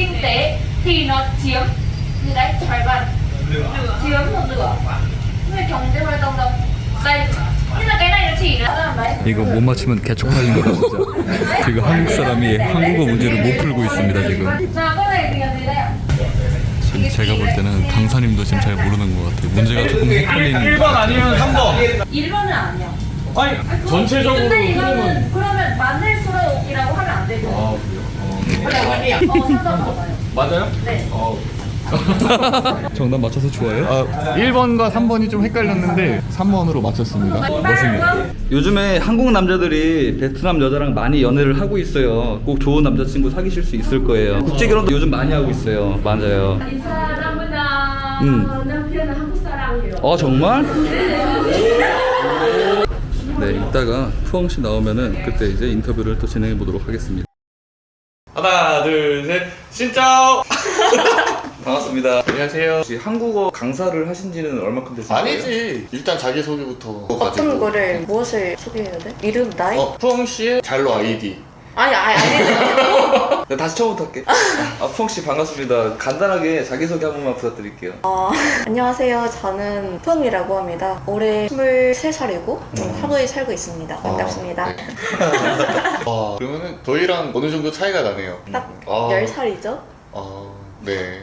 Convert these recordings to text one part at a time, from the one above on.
kinh tế thì nó chiếm như đấy phải vậy chiếm một nửa người chồng trên vai tông đâu đây nhưng mà cái này nó chỉ là đấy 이거 못 맞히면 개쪽팔린 거다 진짜. 지금 한국 사람이 한국어 문제를 못 풀고 있습니다 지금. Cái? 지금 제가 볼 때는 강사님도 지금 잘 모르는 것 같아요. 문제가 조금 헷갈리는. 1번 아니면 3번. 1번은 아니야 아니, 전체적으로 근데. 이거는 그러면 만날수록이라고 하면 안 되죠 아, 그래요? 그래 어 3번 맞아요 맞아요? 네 어. 정답 맞춰서 좋아요? 아, 1번과 3번이 좀 헷갈렸는데 3번으로 맞췄습니다. 맞습니다. 요즘에 한국 남자들이 베트남 여자랑 많이 연애를 하고 있어요. 꼭 좋은 남자친구 사귀실 수 있을 거예요. 국제 결혼도 요즘 많이 하고 있어요. 맞아요. 이 사람은 아, 음. 남편은 한국 사람이에요. 어 정말? 네, 이따가 푸엉 씨 나오면은 그때 이제 인터뷰를 또 진행해 보도록 하겠습니다. 하나, 둘, 셋. 신짜오! 반갑습니다. 안녕하세요. 혹시 한국어 강사를 하신 지는 얼마큼 되신 거예요? 아니지. 일단 자기소개부터 어떤 가지고. 거를 무엇을 소개해야 돼? 이름, 나이? 어, 푸엉 씨의 잘로 아이디. 아니 아니 아니 네, 다시 처음부터 할게. 아, 푸엉 씨 반갑습니다. 간단하게 자기소개 한 번만 부탁드릴게요. 어, 안녕하세요 저는 푸엉이라고 합니다 올해 23살이고 하노이에 살고 있습니다 반갑습니다 아, 네. 아, 그러면은 저희랑 어느 정도 차이가 나네요. 딱 아, 10살이죠? 아, 네.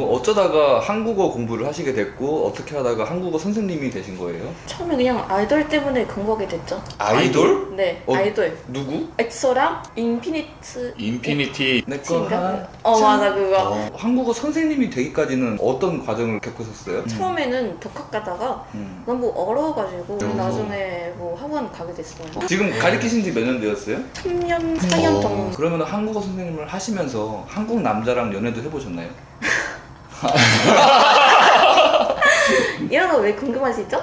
뭐 어쩌다가 한국어 공부를 하시게 됐고 어떻게 하다가 한국어 선생님이 되신 거예요? 처음에 그냥 아이돌 때문에 공부하게 됐죠 아이돌? 네 어? 아이돌 누구? 엑소랑 인피니트 인피니티. 내거 친가? 어 맞아 그거 어, 한국어 선생님이 되기까지는 어떤 과정을 겪으셨어요? 처음에는 독학 가다가 음. 너무 어려워가지고 음. 나중에 뭐 학원 가게 됐어요 지금 가르치신 지 몇 년 되었어요? 3년, 4년 어. 정도 그러면 한국어 선생님을 하시면서 한국 남자랑 연애도 해보셨나요? 이런 거 왜 궁금하시죠?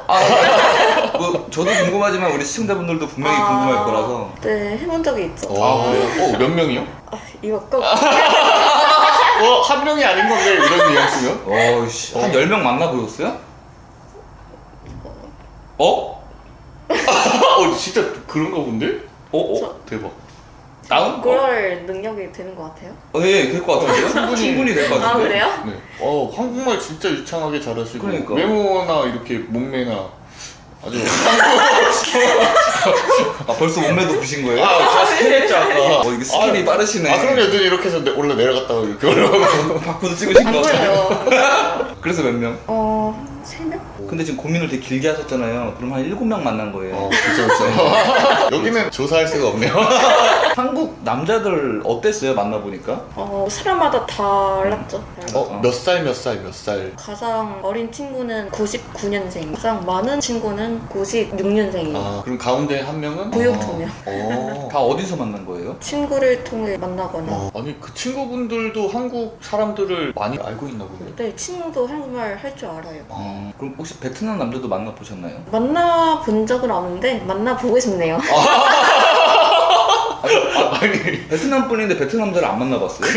뭐 저도 궁금하지만 우리 시청자분들도 분명히 아. 궁금할 거라서 네 해본 적이 있죠 아, 그래요? 어, 몇 명이요? 아, 이거 꼭 어, 한 명이 아닌 건데, 이런 뉘앙스면? 어이씨 한 10명 만나 보셨어요? 어? 어, 진짜 그런가 본데? 어? 어? 저- 대박. 다음? 어, 그럴 능력이 되는 것 같아요 어, 네, 될것 같은데요? 충분히. 충분히 될것아 같은데 그래요? 네. 어, 한국말 진짜 유창하게 잘하시고 그러니까. 외모나 이렇게 몸매나 아주 아 벌써 몸매도 부신 거예요? 아, 다 스킬했죠 아까. 어 이게 스킬이 빠르시네 아, 그럼 눈이 이렇게 해서 내- 원래 내려갔다가 이렇게 올라가고. 바꾸도 찍으신 안 거 같아요 보여요 그래서 몇 명? 어... 세 명? 근데 지금 고민을 되게 길게 하셨잖아요 그럼 한 7명 만난 거예요 어, 그쵸, 그쵸. 여기는 조사할 수가 없네요. 한국 남자들 어땠어요 만나보니까? 어... 사람마다 달랐죠 어, 몇 살, 몇 살, 몇 살. 가장 어린 친구는 99년생 가장 많은 친구는 96년생이에요 아, 그럼 가운데 한 명은? 고육 두 명. 어. 다 어디서 만난 거예요? 친구를 통해 만나거나 어, 아니 그 친구분들도 한국 사람들을 많이 알고 있나 보네요. 네 친구도 한국말 할 줄 알아요 어, 그럼 혹시 베트남 남자도 만나보셨나요? 만나본 적은 없는데 만나보고 싶네요 아니 베트남 분인데 베트남 남자를 안 만나봤어요?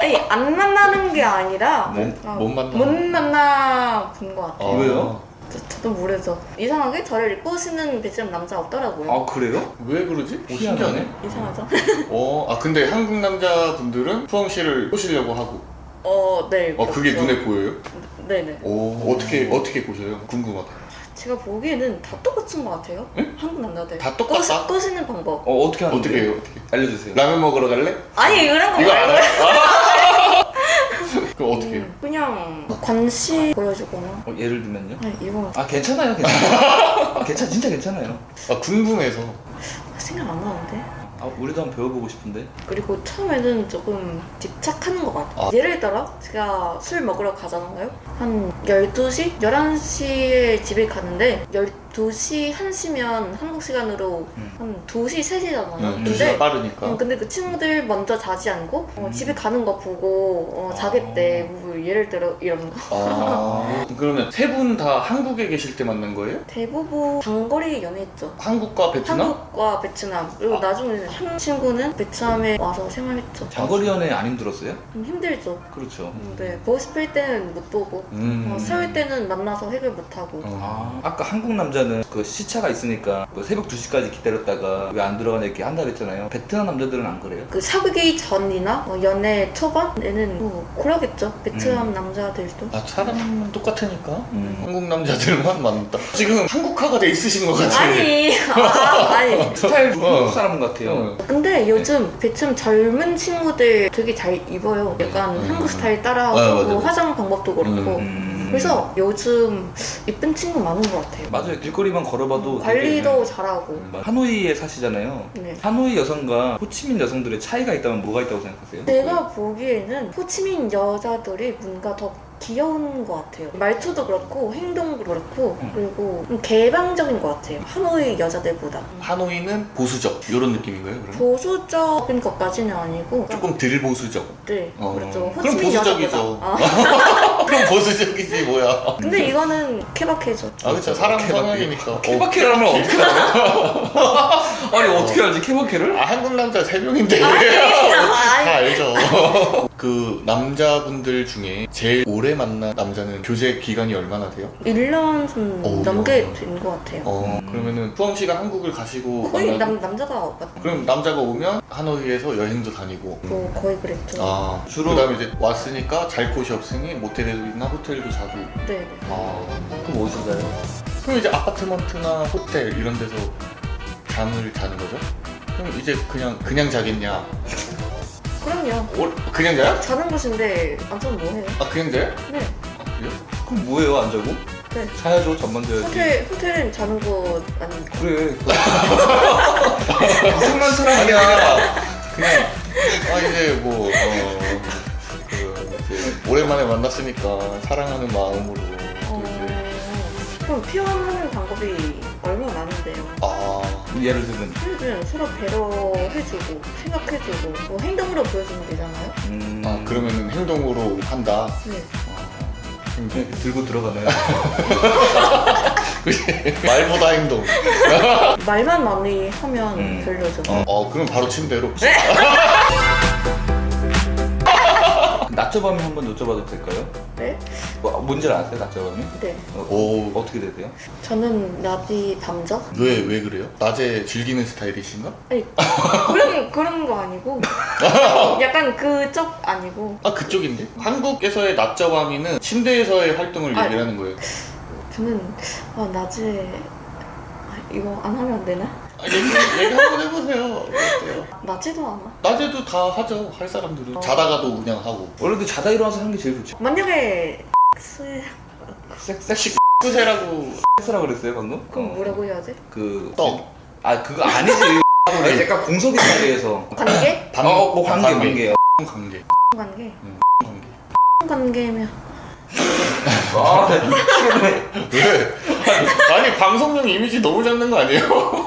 아니 안 만나는 게 아니라 네. 아, 못 만나. 못 만나 본 것 같아요 어. 왜요? 저, 저도 모르죠 이상하게 저를 꼬시는 베트남 남자 없더라고요 아 그래요? 왜 그러지? 오, 희한하네. 신기하네. 이상하죠? 어, 아 근데 한국 남자분들은 푸엉 씨를 꼬시려고 하고. 어, 네. 어, 그게. 눈에 보여요? 네네. 오, 어떻게 어떻게 꼬셔요? 궁금하다. 제가 보기에는 다 똑같은 것 같아요. 한국 남자들. 다 똑같다? 꼬시, 는 방법. 어 어떻게 하는데? 어떻게 해요? 어떻게? 알려주세요 라면 먹으러 갈래? 아니, 이런 거 이거 말고. 알아요? 그럼 어떻게 해요? 음, 그냥 관심 보여주거나. 어, 예를 들면요? 아니, 이거 아 괜찮아요 괜찮아요 아, 괜찮 진짜 괜찮아요 아 궁금해서. 생각 안 나는데. 아 우리도 한번 배워보고 싶은데 그리고 처음에는 조금 집착하는 것 같아요. 아. 예를 들어, 제가 술 먹으러 가잖아요. 한 12시? 11시에 집에 가는데, 12시, 1시면 한국 시간으로 음. 한 2시, 3시잖아요. 음, 두시가 빠르니까. 어, 근데 그 친구들 먼저 자지 않고 어, 음. 집에 가는 거 보고 어, 아. 자겠대 뭐 예를 들어 이런 거 아 그러면 세 분 다 한국에 계실 때 만난 거예요? 대부분 장거리 연애했죠 한국과 베트남? 한국과 베트남 그리고 아. 나중에 한 친구는 베트남에 와서 생활했죠 장거리 연애 안 힘들었어요? 좀 힘들죠 그렇죠 음, 네 보고 싶을 때는 못 보고 음. 어, 싸울 때는 만나서 해결 못 하고 어. 아 아까 한국 남자 남자는 그 시차가 있으니까 뭐 새벽 2시까지 기다렸다가 왜 안 들어가냐 이렇게 한다 그랬잖아요. 베트남 남자들은 안 그래요? 그 사귀기 전이나 뭐 연애 초반에는 뭐 그러겠죠. 베트남 음. 남자들도. 아 사람은 똑같으니까 음. 한국 남자들만 만났다 지금 한국화가 돼 있으신 것 같아 아니, 아, 아니. 스타일 어. 한국 사람 같아요. 어. 근데 요즘 베트남 젊은 친구들 되게 잘 입어요. 약간 음. 한국 스타일 따라하고 아, 맞아, 뭐 맞아. 화장 방법도 그렇고. 음. 그래서 요즘 이쁜 친구 많은 것 같아요. 맞아요. 길거리만 걸어봐도 관리도 되게- 잘하고. 음, 하노이에 사시잖아요. 네. 하노이 여성과 호치민 여성들의 차이가 있다면 뭐가 있다고 생각하세요? 내가 보기에는 호치민 여자들이 뭔가 더 귀여운 것 같아요. 말투도 그렇고 행동도 그렇고 음. 그리고 좀 개방적인 것 같아요. 하노이 여자들보다. 하노이는 보수적 이런 느낌인가요 그럼? 보수적인 것까지는 아니고 조금 덜 보수적 네 어. 그렇죠. 그럼 호치민 보수적이죠. 아, 그럼 보수적이지 뭐야 근데 이거는 케바케죠. 아 그쵸 사람 케바케. 성향이니까 케바케를 하면 어떻게 알아요? 아니 어떻게 알지 케바케를? 아 한국 남자 세 명인데 아니, 다. 알죠 그 남자분들 중에 제일 오래 만난 남자는 교제 기간이 얼마나 돼요? 1년 좀 오. 넘게 된것 같아요. 어 음. 그러면은 푸엉 씨가 한국을 가시고 거의 만나도- 남, 남자가 왔- 그럼 남자가 오면 하노이에서 여행도 다니고 뭐 거의 그랬죠. 아 주로- 그다음에 이제 왔으니까 잘 곳이 없으니 모텔이나 호텔도 자고 네. 아 그럼 어디서 자요? 그럼 이제 아파트먼트나 호텔 이런 데서 잠을 자는 거죠? 그럼 이제 그냥 그냥 자겠냐? 그럼요. 오, 그냥 자요? 자는 곳인데 완전 뭐해요? 아 그냥 자요? 네. 아, 그래요? 그럼 뭐예요 안 자고? 네. 자야죠 잠만 자야지 호텔 호텔은 자는 곳 아닙니까? 그래 무슨만 사람이야 그냥 아 이제 뭐 어, 그 이제 오랜만에 만났으니까 사랑하는 마음으로 또 이제 어, 그럼 표현하는 방법이 얼마나 많은데요. 아 예를 들면 그냥 서로 배려해주고 생각해주고 뭐 행동으로 보여주면 되잖아요. 음... 아 그러면은 행동으로 한다. 네. 이렇게 들고 들어가나요? 말보다 행동. 말만 많이 하면 음. 별로죠. 어. 어 그럼 바로 침대로. 낮저밤이 한번 여쭤봐도 될까요? 네? 뭐, 뭔지를 아세요 낮저밤이? 네. 어, 오. 어떻게 되세요? 저는 낮이 밤저? 왜왜 그래요? 낮에 즐기는 스타일이신가? 아니 그런 그런 거 아니고 약간 그쪽 아니고 아 그쪽인데 한국에서의 낮저밤이는 침대에서의 활동을 아. 얘기하는 거예요. 저는 아, 낮에 아, 이거 안 하면 안 되나? 아, 얘기 얘기 한번 해보세요. 어때요? 낮에도 안 와. 낮에도 다 하죠 할 사람들은 어. 자다가도 그냥 하고. 원래도 자다 일어나서 하는 게 제일 좋죠 만약에 스 섹시 섹시라고 섹스라 그랬어요 방금? 그럼 뭐라고 해야지? 그... 떡. 아 그거 아니지 아니, 약간 공석이 관계에서 관계? 반- 어, 뭐 관계 관계. 관계요 관계. 관계? 관계. 관계면 아 미치겠네 왜? 아니 방송용 이미지 너무 잡는 거 아니에요?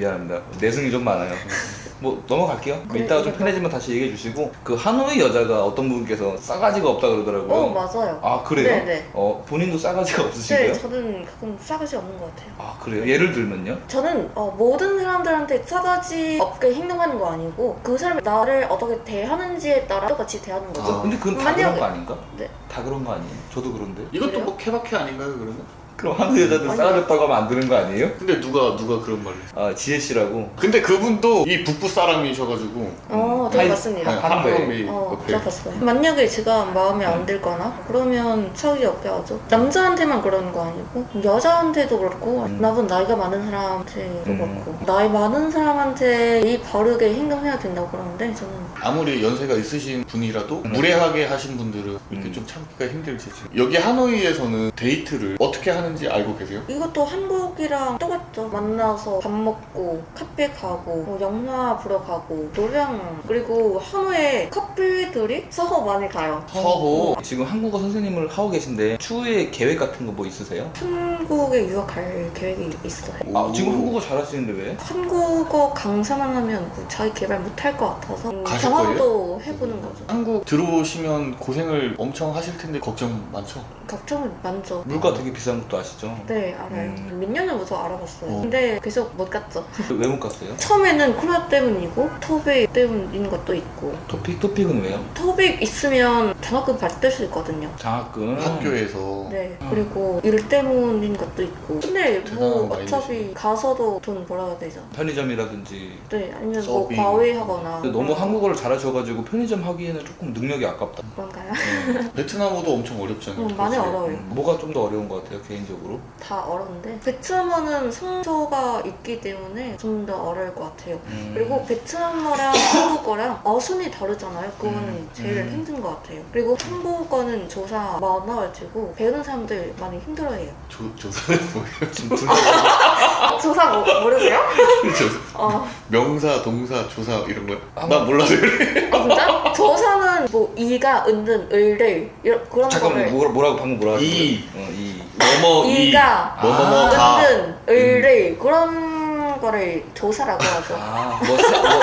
미안합니다 내숭이 좀 많아요 뭐 넘어갈게요 그래, 이따가 좀 그래. 편해지면 다시 얘기해 주시고 그 하노이 여자가 어떤 분께서 싸가지가 없다 그러더라고요 어 맞아요. 아 그래요? 네네. 어 본인도 싸가지가 없으신가요? 네, 저는 가끔 싸가지 없는 것 같아요. 아 그래요? 예를 들면요? 저는 어, 모든 사람들한테 싸가지 없게 행동하는 거 아니고 그 사람이 나를 어떻게 대하는지에 따라 똑같이 대하는 거죠. 아, 근데 그건 다 만약에- 그런 거 아닌가? 네. 다 그런 거 아니에요? 저도 그런데 이것도 그래요? 뭐 케바케 아닌가요 그러면? 그럼 하노이 여자들. 싸가졌다고 하면 안 되는 거 아니에요? 근데 누가 누가 그런 말을? 아 지혜 씨라고 근데 그분도 이 북부 사람이셔가지고 어, 들어봤습니다. 하- 네, 거예요. 하노이 어, 옆에 들어봤어요. 만약에 제가 마음에 안 들거나 그러면 차이 없게 하죠. 남자한테만 그러는 거 아니고 여자한테도 그렇고 음. 나보다 나이가 많은 사람한테도 음. 그렇고 나이 많은 사람한테 이 바르게 행동해야 된다고 그러는데 저는 아무리 연세가 있으신 분이라도 음. 무례하게 하신 분들은 이렇게 음. 좀 참기가 힘들지 지금. 여기 하노이에서는 데이트를 어떻게 하는지 알고 계세요? 이것도 한국이랑 똑같죠. 만나서 밥 먹고 카페 가고 뭐 영화 보러 가고 노래방 그리고 하노이에 커플들이 서호 많이 가요. 서호 지금 한국어 선생님을 하고 계신데 추후에 계획 같은 거 뭐 있으세요? 한국에 유학 갈 계획이 있어요. 아 오. 지금 한국어 잘하시는데 왜? 한국어 강사만 하면 그 자기 개발 못할 것 같아서 음, 가실 경험도 해보는 거죠. 한국 들어오시면 고생을 엄청 하실 텐데 걱정 많죠? 걱정은 많죠. 물가 되게 비싼 것도 아시죠? 네 알아요. 음. 몇 년 전부터 알아봤어요. 어. 근데 계속 못 갔죠. 왜 못 갔어요? 처음에는 코로나 때문이고 토베 때문인 것도 있고 토픽 토픽은 왜요? 토빅 있으면 장학금 받을 수 있거든요. 장학금. 학교에서 네 그리고 일 때문인 것도 있고 근데 뭐 대단한 마인드시네. 어차피 가서도 돈 벌어야 되잖아. 편의점이라든지. 네 아니면 뭐 서빙. 과외하거나 근데 너무 한국어를 잘하셔가지고 편의점 하기에는 조금 능력이 아깝다. 그런가요? 베트남어도 엄청 어렵잖아요. 음, 많이 사실. 어려워요. 음, 뭐가 좀 더 어려운 것 같아요 개인적으로? 다 어려운데 베트남어는 성조가 있기 때문에 좀 더 어려울 것 같아요. 음. 그리고 베트남어랑 한국어랑 어순이 다르잖아요. 그거는 음, 제일 음. 힘든 것 같아요. 그리고 한국어는 조사 많아가지고 배우는 사람들 많이 힘들어해요. 조, 조사는 뭐예요? 조사 뭐, 모르세요? 조사. 어, 명사, 동사, 조사 이런 거요? 아, 나 몰라서 그래. 아 진짜? 조사는 뭐 이가, 은든, 을들 이런 그런 잠깐만 거를 뭐, 뭐라고 방금 뭐라고 이. 어, 이. 뭐뭐 이. 이가, 뭐뭐뭐 아, 가. 은든, 을들 그런 거를 조사라고 하죠. 아, 뭐, 세, 뭐,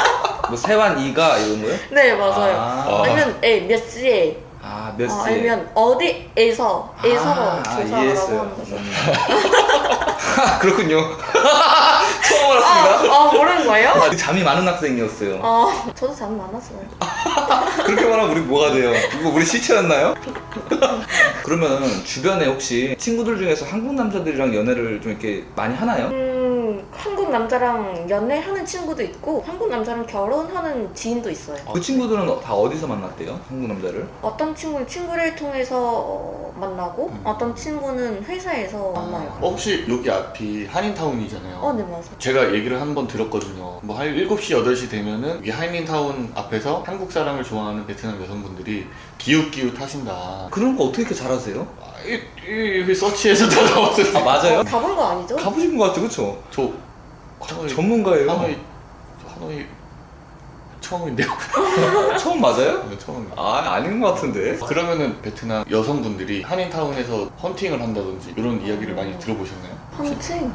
뭐 세완 이가 이런 거요? 네 맞아요. 아, 아니면 에, 몇 시에 아, 몇 어, 시에? 아니면 어디에서 에서로 아, 조사라고 이해했어요. 하는 거죠. 음. 그렇군요. 처음 아, 알았습니다. 아 모르는 거예요? 아, 잠이 많은 학생이었어요. 아 저도 잠 많았어요. 그렇게 말하면 우리 뭐가 돼요? 이거 우리 시체였나요? 그러면 주변에 혹시 친구들 중에서 한국 남자들이랑 연애를 좀 이렇게 많이 하나요? 음 한국 남자랑 연애하는 친구도 있고 한국 남자랑 결혼하는 지인도 있어요. 그 친구들은 다 어디서 만났대요? 한국 남자를? 어떤 친구는 친구를 통해서 어, 만나고 음. 어떤 친구는 회사에서 만나요. 어, 혹시 여기 앞이 한인타운이잖아요. 어, 네 맞아. 제가 얘기를 한 번 들었거든요. 뭐 한 7시, 8시 되면은 이 한인타운 앞에서 한국 사람을 좋아하는 베트남 여성분들이 기웃기웃 하신다. 그런 거 어떻게 이렇게 잘하세요? 아, 이, 이, 이 서치에서 다 나왔어요. 아 맞아요? 가본 거 아니죠? 가보신 것 같죠, 그쵸? 저 하노이, 전문가예요. 하노이, 하노이 처음인데요. 처음 맞아요? 네, 처음이에요. 아 아닌 것 같은데. 그러면은 베트남 여성분들이 한인타운에서 헌팅을 한다든지 이런 이야기를 많이 들어보셨나요? 헌팅?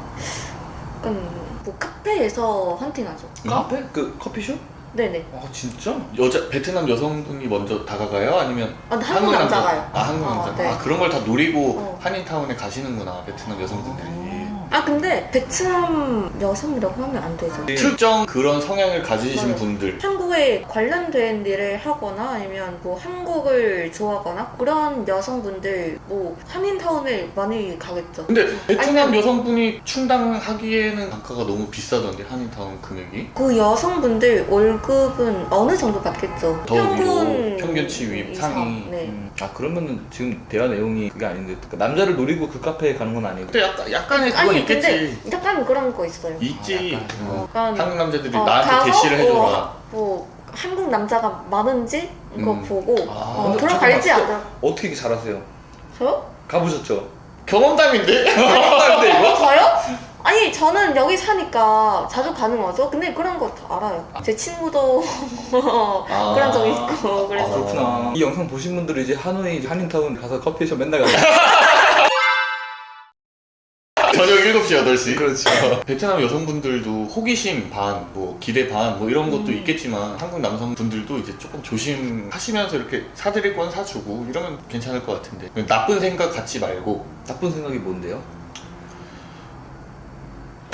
약간 뭐 카페에서 헌팅하죠. 카페? 그 커피숍? 네네. 아 진짜? 여자 베트남 여성분이 먼저 다가가요? 아니면 아, 근데 한국 남자가요. 아 한국 아, 남자. 네. 아 그런 걸 다 노리고 어. 한인타운에 가시는구나 베트남 여성분들이. 아 근데 베트남 여성이라고 하면 안 되죠. 네. 특정 그런 성향을 가지신 맞아요. 분들 한국에 관련된 일을 하거나 아니면 뭐 한국을 좋아하거나 그런 여성분들 뭐 한인타운에 많이 가겠죠. 근데 베트남 아니면- 여성분이 충당하기에는 단가가 너무 비싸던데 한인타운 금액이 그 여성분들 월급은 어느 정도 받겠죠? 더 위로, 평균 평균치 위, 이상. 상위. 네. 음, 아 그러면은 지금 대화 내용이 그게 아닌데 그러니까 남자를 노리고 그 카페에 가는 건 아니고 근데 약간 약간의 그건 아니 있겠지 근데 약간 그런 거 있어요. 있지 아, 약간. 어. 약간 한국 남자들이 어, 나한테 가서 대시를 해줘라 뭐, 뭐 한국 남자가 많은지 이거 음. 보고 아, 어, 근데 안 잠깐만. 들어. 어떻게 이렇게 잘하세요? 저요? 가보셨죠? 경험담인데 근데 이거? 저요? 아니 저는 여기 사니까 자주 가는 거죠. 근데 그런 거 다 알아요. 제 친구도 아. 그런 적 있고 아 그래서 그렇구나 이 영상 보신 분들은 이제 하노이 한인타운 가서 커피숍 맨날 가요 저녁 7시 8시 그렇지 베트남 여성분들도 호기심 반, 뭐 기대 반, 뭐 이런 것도 음. 있겠지만 한국 남성분들도 이제 조금 조심하시면서 이렇게 사드릴 건 사주고 이러면 괜찮을 것 같은데 나쁜 생각 갖지 말고 나쁜 생각이 뭔데요?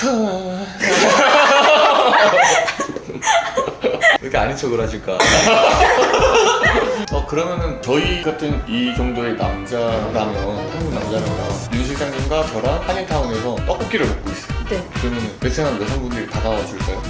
왜 이렇게 아닌 척을 하실까? 어 그러면은 저희 같은 이 정도의 남자라면 한국 남자라면 윤 실장님과 저랑 한인타운에서 떡볶이를 먹고 있어요. 네. 그러면 베트남 여성분들이 다가와 줄까요?